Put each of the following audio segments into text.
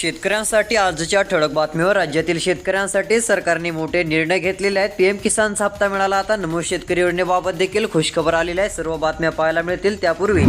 शेतकऱ्यांसाठी आजच्या ठळक बातमीवर राज्यातील शेतकऱ्यांसाठी सरकारने मोठे निर्णय घेतलेले आहेत. पीएम किसानचा हप्ता मिळाला आता. नमो शेतकरी योजनेबाबत देखील खुशखबर आलेली आहे. सर्व बातम्या पाहायला मिळतील त्यापूर्वी.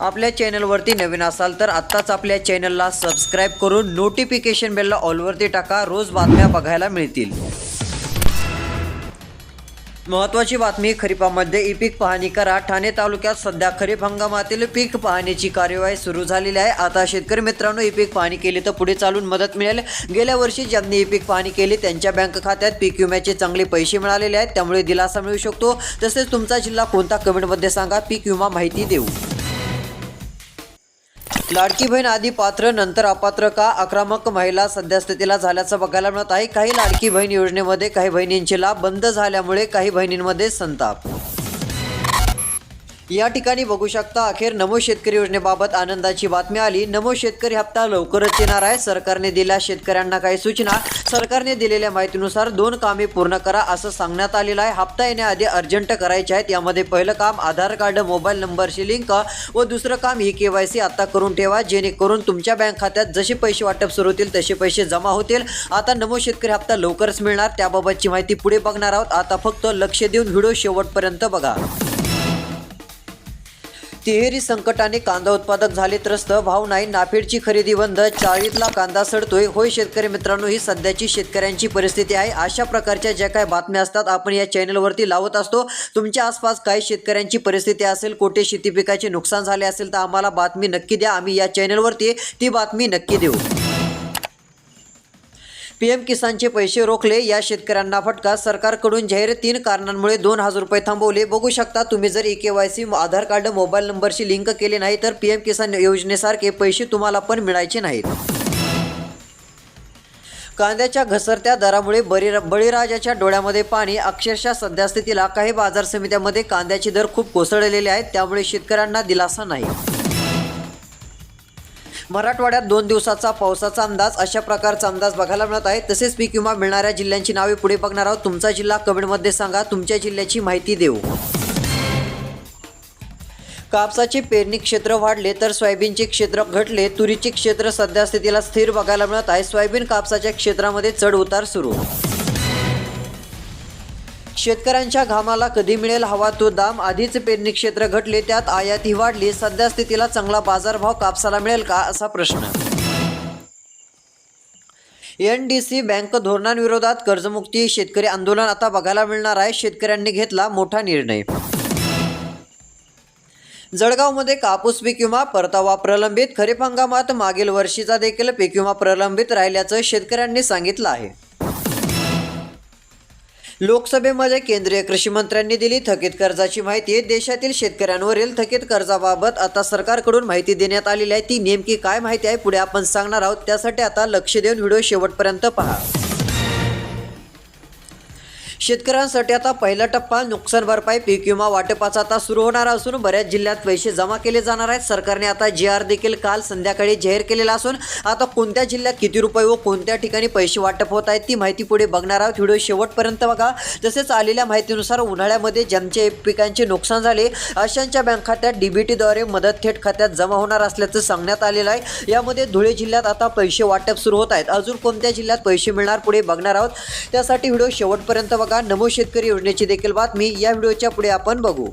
आपल्या चॅनलवरती नवीन असाल तर आत्ताच आपल्या चॅनलला सबस्क्राईब करून नोटिफिकेशन बेलला ऑलवरती टाका. रोज बातम्या बघायला मिळतील. महत्त्वाची बातमी खरीपामध्ये ई पीक पाहणी करा. ठाणे तालुक्यात सध्या खरीप हंगामातील पीक पाहणीची कार्यवाही सुरू झालेली आहे. आता शेतकरी मित्रांनो ई पीक पाहणी केली तर पुढे चालून मदत मिळेल. गेल्या वर्षी ज्यांनी ई पीक पाहणी केली त्यांच्या बँक खात्यात पीक विम्याचे चांगले पैसे मिळालेले आहेत. त्यामुळे दिलासा मिळू शकतो. तसेच तुमचा जिल्हा कोणता कमेंटमध्ये सांगा. पीक विमा माहिती देऊ. लाडकी बहीण आधी पात्र नंतर अपात्र का आक्रमक महिला सध्यास्थितीला झाल्याचं बघायला मिळत आहे. काही लाडकी बहीण योजनेमध्ये काही बहिणींचे लाभ बंद झाल्यामुळे काही बहिणींमध्ये संताप. या ठिकाणी बघू शकता अखेर नमो शेतकरी योजनेबाबत आनंदाची बातमी आली. नमो शेतकरी हप्ता लवकरच येणार आहे. सरकारने दिल्या शेतकऱ्यांना काही सूचना. सरकारने दिलेल्या माहितीनुसार दोन कामे पूर्ण करा असं सांगण्यात आलेलं आहे. हप्ता येण्याआधी अर्जंट करायचे आहेत. यामध्ये पहिलं काम आधार कार्ड मोबाईल नंबरशी लिंक व दुसरं काम ही के वाय सी आता करून ठेवा जेणेकरून तुमच्या बँक खात्यात जसे पैसे वाटप सुरू होतील तसे पैसे जमा होतील. आता नमो शेतकरी हप्ता लवकरच मिळणार. त्याबाबतची माहिती पुढे बघणार आहोत. आता फक्त लक्ष देऊन व्हिडिओ शेवटपर्यंत बघा. तिहेरी संकटाने कांदा उत्पादक झाले त्रस्त भाव नाही नाफेडची खरेदी बंद चाळीतला कांदा सडतोय. होय शेतकरी मित्रांनो ही सध्याची शेतकऱ्यांची परिस्थिती आहे. अशा प्रकारच्या ज्या काही बातम्या असतात आपण या चॅनलवरती लावत असतो. तुमच्या आसपास काही शेतकऱ्यांची परिस्थिती असेल कोठे शेती पिकाचे नुकसान झाले असेल तर आम्हाला बातमी नक्की द्या. आम्ही या चॅनलवरती ती बातमी नक्की देऊ. पीएम किसानचे पैसे रोखले या शेतकऱ्यांना फटका. सरकारकडून जाहीर तीन कारणांमुळे दोन हजार रुपये थांबवले. बघू शकता तुम्ही जर E K Y C Aadhaar card mobile नंबरशी लिंक केले नाही तर पीएम किसान योजनेसारखे पैसे तुम्हाला पण मिळायचे नाहीत. कांद्याच्या घसरत्या दरामुळे बळी बळीराजाच्या डोळ्यामध्ये पाणी. अक्षरशः सध्यास्थितीला काही बाजार समित्यांमध्ये कांद्याचे दर खूप कोसळलेले आहेत त्यामुळे शेतकऱ्यांना दिलासा नाही. मराठवाड्यात दोन दिवसाचा पावसाचा अंदाज अशा प्रकारचा अंदाज बघायला मिळत आहे. तसेच पीक विमा मिळणाऱ्या जिल्ह्यांची नावे पुढे बघणार आहोत. तुमचा जिल्हा कमेंटमध्ये सांगा. तुमच्या जिल्ह्याची माहिती देऊ. कापसाचे पेरणी क्षेत्र वाढले तर सोयाबीनचे क्षेत्र घटले. तुरीचे क्षेत्र सध्या स्थितीला स्थिर बघायला मिळत आहे. सोयाबीन कापसाच्या क्षेत्रामध्ये चढ उतार सुरू. शेतकऱ्यांच्या घामाला कधी मिळेल हवा तो दाम? आधीच पेरणी क्षेत्र घटले त्यात आयात ही वाढली. सध्या स्थितीला चांगला बाजारभाव कापसाला मिळेल का? असा प्रश्न. एन डी सी बँक धोरणांविरोधात कर्जमुक्ती शेतकरी आंदोलन आता बघायला मिळणार आहे. शेतकऱ्यांनी घेतला मोठा निर्णय. जळगावमध्ये कापूस पीक विमा परतावा प्रलंबित. खरीप हंगामात मागील वर्षीचा देखील पीक विमा प्रलंबित राहिल्याचं शेतकऱ्यांनी सांगितलं आहे. लोकसभेमध्ये केंद्रीय कृषी मंत्र्यांनी दिली थकीत कर्जाची माहिती. देशातील शेतकऱ्यांवरील थकीत कर्जाबाबत आता सरकारकडून माहिती देण्यात आलेली आहे. ती नेमकी काय माहिती आहे? पुढे आपण सांगणार आहोत. त्यासाठी आता लक्ष देऊन व्हिडिओ शेवटपर्यंत पहा. शेतकऱ्यांसाठी आता पहिला टप्पा नुकसान भरपाई पीक विमा वाटपाचा आता सुरू होणार असून बऱ्याच जिल्ह्यात पैसे जमा केले जाणार आहेत. सरकारने आता जी आर देखील काल संध्याकाळी जाहीर केलेला असून आता कोणत्या जिल्ह्यात किती रुपये व कोणत्या ठिकाणी पैसे वाटप होत आहेत ती माहिती पुढे बघणार आहोत. व्हिडिओ शेवटपर्यंत बघा. तसेच आलेल्या माहितीनुसार उन्हाळ्यामध्ये ज्यांचे पिकांचे नुकसान झाले अशांच्या बँक खात्यात डीबीटीद्वारे मदत थेट खात्यात जमा होणार असल्याचं सांगण्यात आलेलं आहे. यामध्ये धुळे जिल्ह्यात आता पैसे वाटप सुरू होत आहेत. अजून कोणत्या जिल्ह्यात पैसे मिळणार पुढे बघणार आहोत. त्यासाठी व्हिडिओ शेवटपर्यंत बघा. नमो शेतकरी योजनेची देखील बातमी. या व्हिडिओच्या पुढे आपण बघू.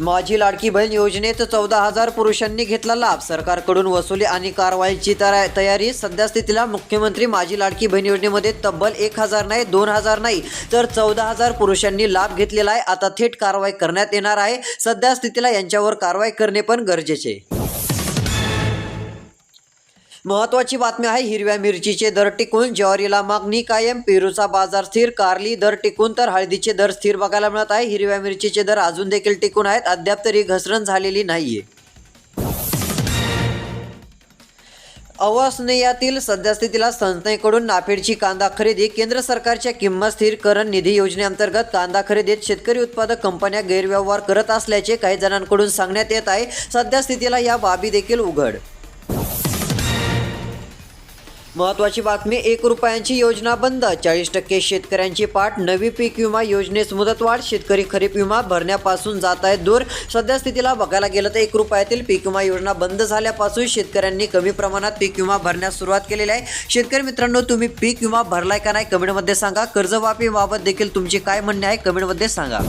माझी लाडकी बहीण योजनेत चौदा हजार पुरुषांनी घेतला लाभ. सरकारकडून वसुली आणि कारवाईची तयारी. सध्या स्थितीला मुख्यमंत्री माझी लाडकी बहीण योजनेमध्ये तब्बल एक हजार नाही दोन हजार नाही तर चौदा हजार पुरुषांनी लाभ घेतलेला आहे. आता थेट कारवाई करण्यात येणार आहे. सध्या स्थितीला यांच्यावर कारवाई करणे पण गरजेचे महत्वाची बातमी आहे हिरव्या मिरचीचे दर टिकून ज्वारीला मागणी कायम पेरूचा बाजार स्थिर कारली दर टिकून तर हळदीचे दर स्थिर बघायला मिळत आहे. हिरव्या मिरचीचे दर अजून देखील टिकून आहेत अद्याप तरी घसरण झालेली नाहीये. अवासनेयातील सद्यस्थितीला संस्थेकडून नाफेडची कांदा खरेदी केंद्र सरकारच्या किंमत स्थिरीकरण निधी योजनेअंतर्गत कांदा खरेदीत शेतकरी उत्पादक कंपन्या गैरव्यवहार करत असल्याचे काही जणांकडून सांगण्यात येत आहे. सद्यस्थितीला या बाबी देखील उघड महत्वाची बातमी एक रुपयांची योजना बंद चाळीस टक्के शेतकऱ्यांची पाठ नवी पीक विमा योजनेस मुदतवाढ शेतकरी खरीप विमा भरण्यापासून जात आहेत दूर. सध्या स्थितीला बघायला गेलं तर एक रुपयातील पीक विमा योजना बंद झाल्यापासून शेतकऱ्यांनी कमी प्रमाणात पीक विमा भरण्यास सुरुवात केलेली आहे. शेतकरी मित्रांनो तुम्ही पीक विमा भरलाय का नाही कमेंटमध्ये सांगा. कर्जमाफीबाबत देखील तुमचे काय म्हणणे आहे कमेंटमध्ये सांगा.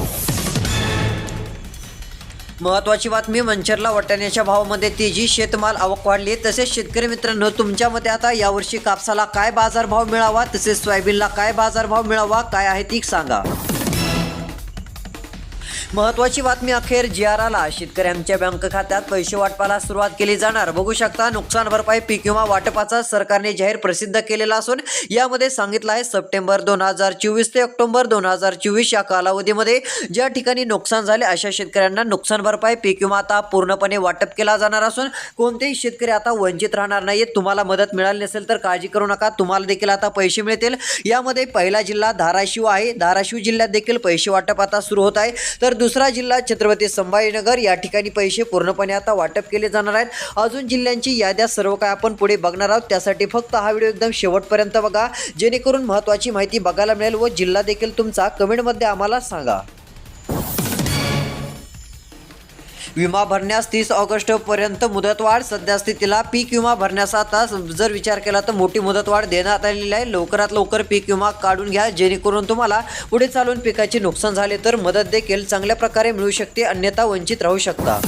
महत्वाची बातमी मंचरला वाटाण्याच्या भावामध्ये तेजी शेतमाल आवक वाढली. तसेच शेतकरी मित्रांनो तुमच्या मते आता यावर्षी कापसाला काय बाजारभाव मिळावा? तसेच सोयाबीनला काय बाजारभाव मिळावा? काय आहे ती सांगा. महत्वाची बातमी अखेर जी आर आला शेतकऱ्यांच्या बँक खात्यात पैसे वाटपाला सुरुवात केली जाणार. बघू शकता नुकसान भरपाई पीक विमा वाटपाचा सरकारने जाहीर प्रसिद्ध केलेला असून यामध्ये सांगितलं आहे सप्टेंबर दोन हजार चोवीस ते ऑक्टोबर दोन हजार चोवीस या कालावधीमध्ये ज्या ठिकाणी नुकसान झाले अशा शेतकऱ्यांना नुकसान भरपाई पीक विमा आता पूर्णपणे वाटप केला जाणार असून कोणतेही शेतकरी आता वंचित राहणार नाहीत. तुम्हाला मदत मिळाली नसेल तर काळजी करू नका. तुम्हाला देखील आता पैसे मिळतील. यामध्ये पहिला जिल्हा धाराशिव आहे. धाराशिव जिल्ह्यात देखील पैसे वाटप आता सुरू होत आहे. तर दुसरा जिल्हा छत्रपती संभाजीनगर. या ठिकाणी पैसे पूर्णपणे आता वाटप केले जाणार आहेत. अजून जिल्ह्यांची याद्या सर्व काय आपण पुढे बघणार आहोत. त्यासाठी फक्त हा व्हिडिओ एकदम शेवटपर्यंत बघा. जेणेकरून महत्त्वाची माहिती बघायला मिळेल व जिल्हा देखील तुमचा कमेंटमध्ये आम्हाला सांगा. विमा भरण्यास तीस ऑगस्ट पर्यंत मुदतवाढ. सध्या स्थितीला पीक विमा भरण्याचा आता जर विचार केला तर मोठी मुदतवाढ देण्यात आलेली आहे. लवकरात लवकर पीक विमा काढून घ्या जेणेकरून तुम्हाला पुढे चालून पिकाचे नुकसान झाले तर मदत देखील चांगल्या प्रकारे मिळू शकते अन्यथा वंचित राहू शकता.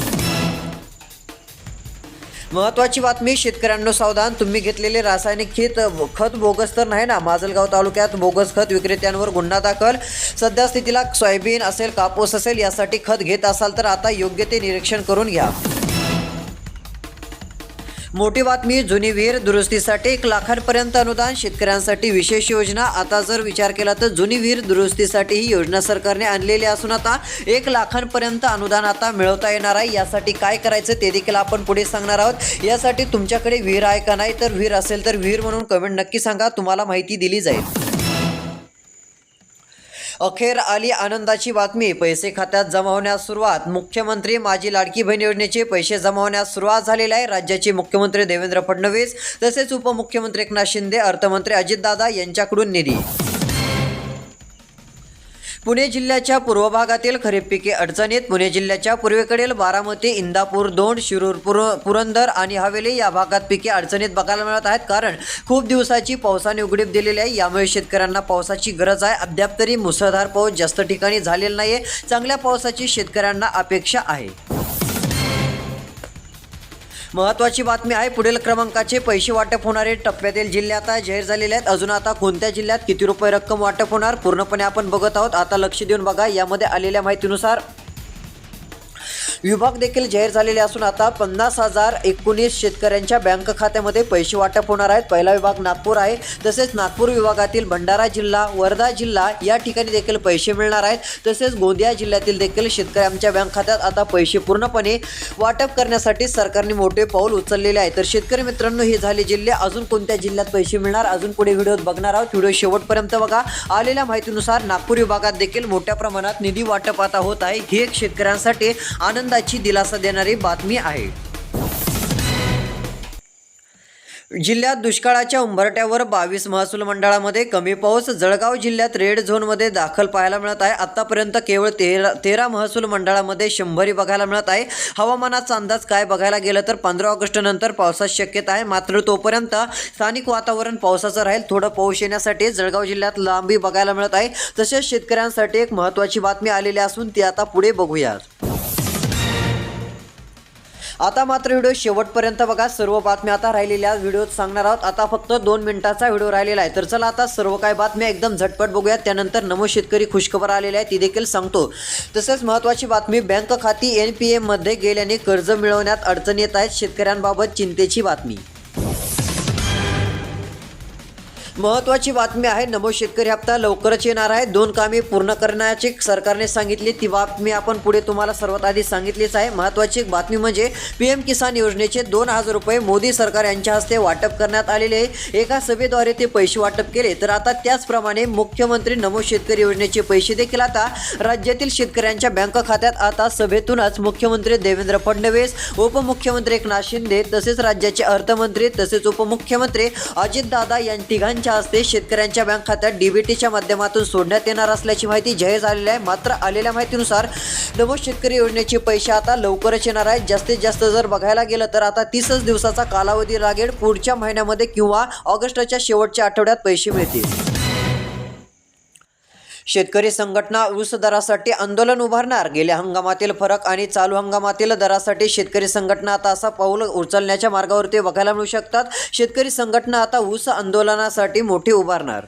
महत्वाची बातमी शेतकऱ्यांना सावधान. तुम्ही घेतलेले रासायनिक खत खत बोगस तर नाही ना? माजलगाव तालुक्यात बोगस खत विक्रेत्यांवर गुन्हा दाखल. सध्या स्थितीला सोयाबीन असेल कापूस असेल यासाठी खत घेत असाल तर आता योग्य ते निरीक्षण करून घ्या. मोठी बातमी जुनी विहीर दुरुस्तीसाठी एक लाखांपर्यंत अनुदान शेतकऱ्यांसाठी विशेष योजना. आता जर विचार केला तर जुनी विहीर दुरुस्तीसाठी ही योजना सरकारने आणलेली असून आता एक लाखांपर्यंत अनुदान आता मिळवता येणार आहे. यासाठी काय करायचं ते देखील आपण पुढे सांगणार आहोत. यासाठी तुमच्याकडे विहीर आहे का नाही? तर विहीर असेल तर विहीर म्हणून कमेंट नक्की सांगा. तुम्हाला माहिती दिली जाईल. अखेर आली आनंदाची बातमी. पैसे खात्यात जमा होण्यास सुरुवात. मुख्यमंत्री माझी लाडकी बहीण योजनेचे पैसे जमा होण्यास सुरुवात झालेली आहे. राज्याचे मुख्यमंत्री देवेंद्र फडणवीस तसेच उपमुख्यमंत्री एकनाथ शिंदे अर्थमंत्री अजितदादा यांच्याकडून निधी. पुणे जिल्ह्याच्या पूर्व भागातील खरीप पिके अडचणीत. पुणे जिल्ह्याच्या पूर्वेकडील बारामती इंदापूर दोंड शिरूर पुर पुरंदर आणि हवेली या भागात पिके अडचणीत बघायला मिळत आहेत. कारण खूप दिवसाची पावसाने उघडीप दिलेली आहे. यामुळे शेतकऱ्यांना पावसाची गरज आहे. अद्याप तरी मुसळधार पाऊस जास्त ठिकाणी झालेला नाही आहे चांगल्या पावसाची शेतकऱ्यांना अपेक्षा आहे. महत्वाची बातमी आहे पुढील क्रमांकाचे पैसे वाटप होणारे टप्प्यातील जिल्हे आता जाहीर झालेले आहेत. अजून आता कोणत्या जिल्ह्यात किती रुपये रक्कम वाटप होणार? पूर्णपणे आपण बघत आहोत. आता लक्ष देऊन बघा यामध्ये आलेल्या माहितीनुसार विभाग देखील जाहीर झालेले असून आता पन्नास हजार एकोणीस शेतकऱ्यांच्या बँक खात्यामध्ये पैसे वाटप होणार आहेत. पहिला विभाग नागपूर आहे. तसेच नागपूर विभागातील भंडारा जिल्हा वर्धा जिल्हा या ठिकाणी देखील पैसे मिळणार आहेत. तसेच गोंदिया जिल्ह्यातील देखील शेतकऱ्यांच्या बँक खात्यात आता पैसे पूर्णपणे वाटप करण्यासाठी सरकारने मोठे पाऊल उचललेले आहे. तर शेतकरी मित्रांनो हे झाले जिल्हे. अजून कोणत्या जिल्ह्यात पैसे मिळणार? अजून पुढे व्हिडिओ बघणार आहोत. व्हिडिओ शेवटपर्यंत बघा. आलेल्या माहितीनुसार नागपूर विभागात देखील मोठ्या प्रमाणात निधी वाटप आता होत आहे. ही एक शेतकऱ्यांसाठी आनंदाची दिलासा देणारी बातमी आहे. जिल्ह्यात दुष्काळाच्या उंबरट्यावर बावीस महसूल मंडळामध्ये कमी पाऊस जळगाव जिल्ह्यात रेड झोनमध्ये दाखल पाहायला मिळत आहे. आत्तापर्यंत केवळ तेरा तेरा महसूल मंडळामध्ये शंभरी बघायला मिळत आहे. हवामानाचा अंदाज काय बघायला गेलं तर पंधरा ऑगस्ट नंतर पावसाची शक्यता आहे. मात्र तोपर्यंत स्थानिक वातावरण पावसाचं राहील. थोडं पाऊस येण्यासाठी जळगाव जिल्ह्यात लांबी बघायला मिळत आहे. तसेच शेतकऱ्यांसाठी एक महत्त्वाची बातमी आलेली असून ती आता पुढे बघूयात. आता मात्र व्हिडिओ शेवटपर्यंत बघा. सर्व बातम्या आता राहिलेल्या व्हिडिओत सांगणार आहोत. आता फक्त दोन मिनिटाचा व्हिडिओ राहिलेला आहे. तर चला आता सर्व काय बातम्या एकदम झटपट बघूयात त्यानंतर नमो शेतकरी खुशखबर आलेली आहे ती देखील सांगतो. तसेच महत्त्वाची बातमी बँक खाती एन पी एमध्ये गेल्याने कर्ज मिळवण्यात अडचण येत आहेत. शेतकऱ्यांबाबत चिंतेची बातमी. महत्वाची बातमी आहे नमो शेतकरी हप्ता लवकरच येणार आहे. दोन कामे पूर्ण करण्याची सरकारने सांगितली ती बातमी आपण पुढे तुम्हाला सर्वात आधी सांगितलीच आहे. महत्वाची एक बातमी म्हणजे पीएम किसान योजनेचे दोन हजार रुपये मोदी सरकार यांच्या हस्ते वाटप करण्यात आलेले आहे. एका सभेद्वारे ते पैसे वाटप केले. तर आता त्याचप्रमाणे मुख्यमंत्री नमो शेतकरी योजनेचे पैसे देखील आता राज्यातील शेतकऱ्यांच्या बँक खात्यात आता सभेतूनच मुख्यमंत्री देवेंद्र फडणवीस उपमुख्यमंत्री एकनाथ शिंदे तसेच राज्याचे अर्थमंत्री तसेच उपमुख्यमंत्री अजितदादा या तिघांच्या हस्ते शेतकऱ्यांच्या बँक खात्यात डीबीटीच्या माध्यमातून सोडण्यात येणार असल्याची माहिती जाहीर झालेली आहे. मात्र आलेल्या माहितीनुसार नमो शेतकरी योजनेचे पैसे आता लवकरच येणार आहेत. जास्तीत जास्त जर बघायला गेलं तर आता तीसच दिवसाचा कालावधी लागेल. पुढच्या महिन्यामध्ये किंवा ऑगस्टच्या शेवटच्या आठवड्यात पैसे मिळतील. शेतकरी संघटना ऊस दरासाठी आंदोलन उभारणार. गेल्या हंगामातील फरक आणि चालू हंगामातील दरासाठी शेतकरी संघटना आता असा पाऊल उचलण्याच्या मार्गावरती बघायला मिळू शकतात. शेतकरी संघटना आता ऊस आंदोलनासाठी मोठी उभारणार.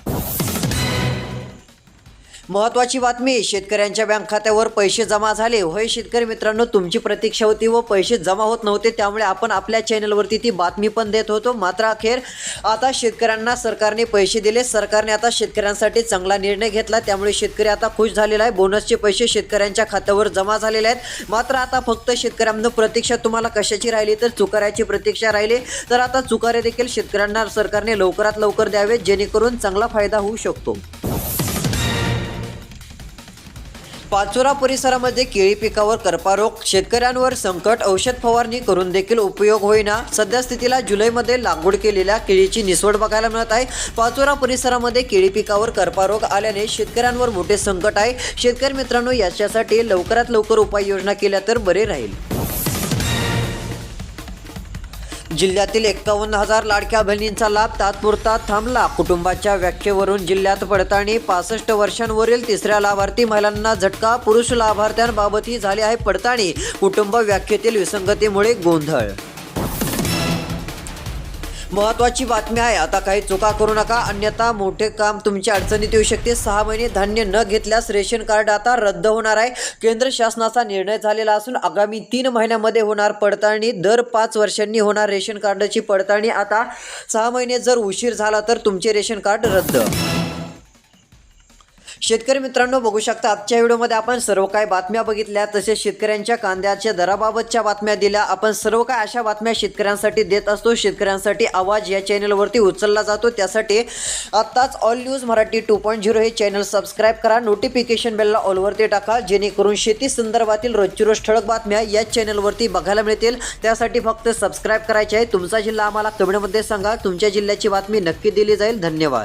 महत्वाची बातमी शेतकऱ्यांच्या बँक खात्यावर पैसे जमा झाले. होय शेतकरी मित्रांनो तुमची प्रतीक्षा होती व पैसे जमा होत नव्हते त्यामुळे आपण आपल्या चॅनलवरती ती बातमी पण देत होतो. मात्र अखेर आता शेतकऱ्यांना सरकारने पैसे दिले. सरकारने आता शेतकऱ्यांसाठी चांगला निर्णय घेतला. त्यामुळे शेतकरी आता खुश झालेला आहे. बोनसचे पैसे शेतकऱ्यांच्या खात्यावर जमा झालेले आहेत. मात्र आता फक्त शेतकऱ्यांना प्रतीक्षा तुम्हाला कशाची राहिली? तर चुकाऱ्याची प्रतीक्षा राहिली. तर आता चुकारे देखील शेतकऱ्यांना सरकारने लवकरात लवकर द्यावे जेणेकरून चांगला फायदा होऊ शकतो. पाचोरा परिसरामध्ये केळी पिकावर करपारोग शेतकऱ्यांवर संकट औषध फवारणी करून देखील उपयोग होईना. सध्या स्थितीला जुलैमध्ये लागवड केलेल्या केळीची निसवड बघायला मिळत आहे. पाचोरा परिसरामध्ये केळी पिकावर करपारोग आल्याने शेतकऱ्यांवर मोठे संकट आहे. शेतकरी मित्रांनो याच्यासाठी लवकरात लवकर उपाययोजना केल्या तर बरे राहील. जिल्ह्यातील एक्कावन्न हजार लाडक्या बहिणींचा लाभ तात्पुरता थांबला. कुटुंबाच्या व्याख्येवरून जिल्ह्यात पडताळणी पासष्ट वर्षांवरील तिसऱ्या लाभार्थी महिलांना झटका पुरुष लाभार्थ्यांबाबतही झाली आहे पडताळणी. कुटुंब व्याख्येतील विसंगतीमुळे गोंधळ महत्वाची बातमी आहे. आता काही चुका करू नका. अन्यथा मोठे काम तुमच्या अडचणीत येऊ शकते. सहा महिने धान्य न घेतल्यास रेशन कार्ड आता रद्द होणार आहे. केंद्र शासनाचा निर्णय झालेला असून आगामी तीन महिन्यामध्ये होणार पडताळणी. दर पाच वर्षांनी होणार रेशन कार्डाची पडताळणी. आता सहा महिने जर उशीर झाला तर तुमचे रेशन कार्ड रद्द. शेतकरी मित्रांनो बघू शकता आजच्या व्हिडिओमध्ये आपण सर्व काही बातम्या बघितल्या. तसेच शेतकऱ्यांच्या कांद्याच्या दराबाबतच्या बातम्या दिल्या. आपण सर्व काय अशा बातम्या शेतकऱ्यांसाठी देत असतो. शेतकऱ्यांसाठी आवाज या चॅनलवरती उचलला जातो. त्यासाठी आत्ताच all news Marathi two point zero हे चॅनल सबस्क्राईब करा. नोटिफिकेशन बेलला ऑलवरती टाका. जेणेकरून शेती संदर्भातील रोजची रोज ठळक बातम्या या चॅनलवरती बघायला मिळतील. त्यासाठी फक्त सबस्क्राईब करायचे आहे. तुमचा जिल्हा आम्हाला कमेंटमध्ये सांगा. तुमच्या जिल्ह्याची बातमी नक्की दिली जाईल. धन्यवाद.